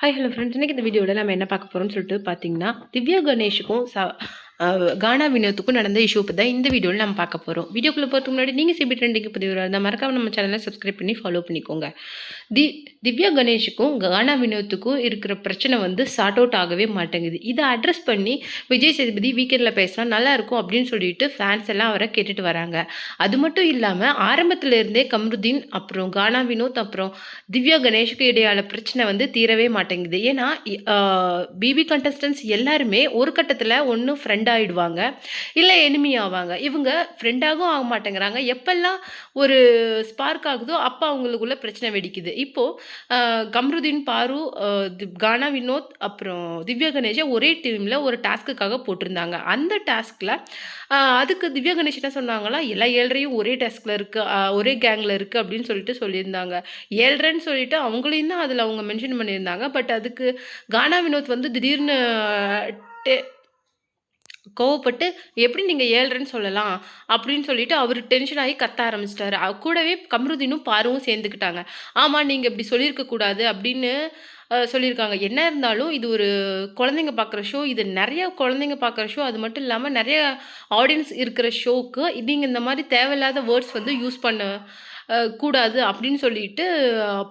Hi hello friends இன்றைக்கி இந்த வீடியோவில் நம்ம என்ன பார்க்க போகிறோம்னு சொல்லிட்டு பார்த்தீங்கன்னா திவ்யா கணேஷுக்கும் ச கானா வினோத்துக்கும் நடந்த இஷ்யூ பற்றி தான் இந்த வீடியோவில் நம்ம பார்க்க போகிறோம் வீடியோக்குள்ளே போகிறதுக்கு முன்னாடி நீங்கள் சிபி ட்ரெண்டிங் பதிவு இருந்தால் மறக்காம நம்ம சேனலை சப்ஸ்கிரைப் பண்ணி ஃபாலோ பண்ணிக்கோங்க. தி திவ்யா கணேஷுக்கும் கானா வினோத்துக்கும் இருக்கிற பிரச்சனை வந்து சார்ட் அவுட் ஆகவே மாட்டேங்குது. இதை அட்ரஸ் பண்ணி விஜய் சேதுபதி வீக்கெண்டில் பேசினா நல்லாயிருக்கும் அப்படின்னு சொல்லிட்டு ஃபேன்ஸ் எல்லாம் அவரை கேட்டுட்டு வராங்க. அது மட்டும் இல்லாமல் ஆரம்பத்தில் இருந்தே கம்ருதீன் அப்புறம் கானா வினோத் அப்புறம் திவ்யா கணேஷுக்கு இடையால பிரச்சனை வந்து தீரவே மாட்டேங்குது. ஏன்னா பிபி கண்டஸ்டன்ஸ் எல்லாருமே ஒரு கட்டத்தில் ஒன்று ஃப்ரெண்ட் ஆயிடுவாங்க இல்லை எனிமி ஆவாங்க. இவங்க ஃப்ரெண்டாகவும் ஆக மாட்டேங்கிறாங்க. எப்பெல்லாம் ஒரு ஸ்பார்க் ஆகுதோ அப்போ அவங்களுக்குள்ள பிரச்சனை வெடிக்குது. இப்போது கம்ருதீன் பாரு கானா வினோத் அப்புறம் திவ்யா கணேஷை ஒரே டீமில் ஒரு டாஸ்க்குக்காக போட்டிருந்தாங்க. அந்த டாஸ்கில் அதுக்கு திவ்யா கணேஷ் என்ன சொன்னாங்களா எல்லா ஏழரையும் ஒரே டாஸ்கில் இருக்குது ஒரே கேங்கில் இருக்குது அப்படின்னு சொல்லிட்டு சொல்லியிருந்தாங்க. ஏழ்ரைன்னு சொல்லிட்டு அவங்களையும் தான் அதில் அவங்க மென்ஷன் பண்ணியிருந்தாங்க. பட் அதுக்கு கானா வினோத் வந்து திடீர்னு டே- கோவப்பட்டு எப்படி நீங்கள் ஏழ்ரைன்னு சொல்லலாம்? அப்படின்னு சொல்லிட்டு அவர் டென்ஷன் ஆகி கத்த ஆரம்பிச்சிட்டாரு. கூடவே கம்ருதீனும் பாருவும் சேர்ந்துக்கிட்டாங்க. ஆமாம் நீங்கள் இப்படி சொல்லியிருக்க கூடாது அப்படின்னு சொல்லியிருக்காங்க. என்ன இருந்தாலும் இது ஒரு குழந்தைங்க பார்க்குற ஷோ இது நிறைய குழந்தைங்க பார்க்குற ஷோ அது மட்டும் இல்லாமல் நிறைய ஆடியன்ஸ் இருக்கிற ஷோக்கு நீங்கள் இந்த மாதிரி தேவையில்லாத வேர்ட்ஸ் வந்து யூஸ் பண்ண கூடாது அப்படின்னு சொல்லிட்டு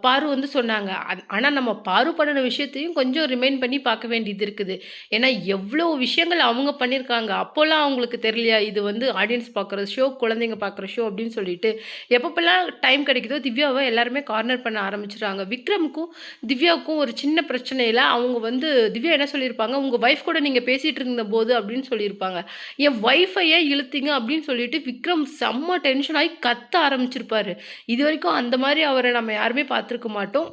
பாரு வந்து சொன்னாங்க. ஆனால் நம்ம பாரு பண்ணின விஷயத்தையும் கொஞ்சம் ரிமைண்ட் பண்ணி பார்க்க வேண்டியது இருக்குது. ஏன்னா எவ்வளோ விஷயங்கள் அவங்க பண்ணியிருக்காங்க அப்போல்லாம் அவங்களுக்கு தெரியலையா? இது வந்து ஆடியன்ஸ் பார்க்குற ஷோ குழந்தைங்க பார்க்குற ஷோ அப்படின்னு சொல்லிட்டு. எப்பப்பெல்லாம் டைம் கிடைக்குதோ திவ்யாவை எல்லாருமே கார்னர் பண்ண ஆரம்பிச்சிடுறாங்க. விக்ரமுக்கும் திவ்யாவுக்கும் ஒரு சின்ன பிரச்சனையில் அவங்க வந்து திவ்யா என்ன சொல்லியிருப்பாங்க? உங்கள் ஒய்ஃப் கூட நீங்கள் பேசிகிட்டு இருந்த போது அப்படின்னு சொல்லியிருப்பாங்க. என் ஒய்ஃபை ஏன் இழுத்தீங்க? அப்படின்னு சொல்லிட்டு விக்ரம் செம்ம டென்ஷன் ஆகி கத்த ஆரம்பிச்சிருப்பாரு. இது வரைக்கும் அந்த மாதிரி அவரை நம்ம யாருமே பார்த்துருக்க மாட்டோம்.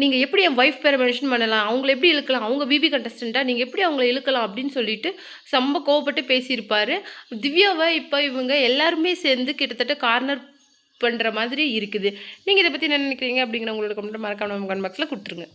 நீங்கள் எப்படி என் ஒய்ஃப் பேரை மென்ஷன் பண்ணலாம்? அவங்கள எப்படி இழுக்கலாம்? அவங்க பிபி கண்டஸ்டண்ட்டாக நீங்கள் எப்படி அவங்கள இழுக்கலாம் அப்படின்னு சொல்லிட்டு ரொம்ப கோவப்பட்டு பேசியிருப்பாரு. திவ்யாவை இப்போ இவங்க எல்லாருமே சேர்ந்து கிட்டத்தட்ட கார்னர் பண்ணுற மாதிரி இருக்குது. நீங்கள் இதை பற்றி என்ன நினைக்கிறீங்க அப்படிங்கிற உங்களோட கமெண்ட் மறக்காம கமெண்ட் பாக்ஸில் கொடுத்துருங்க.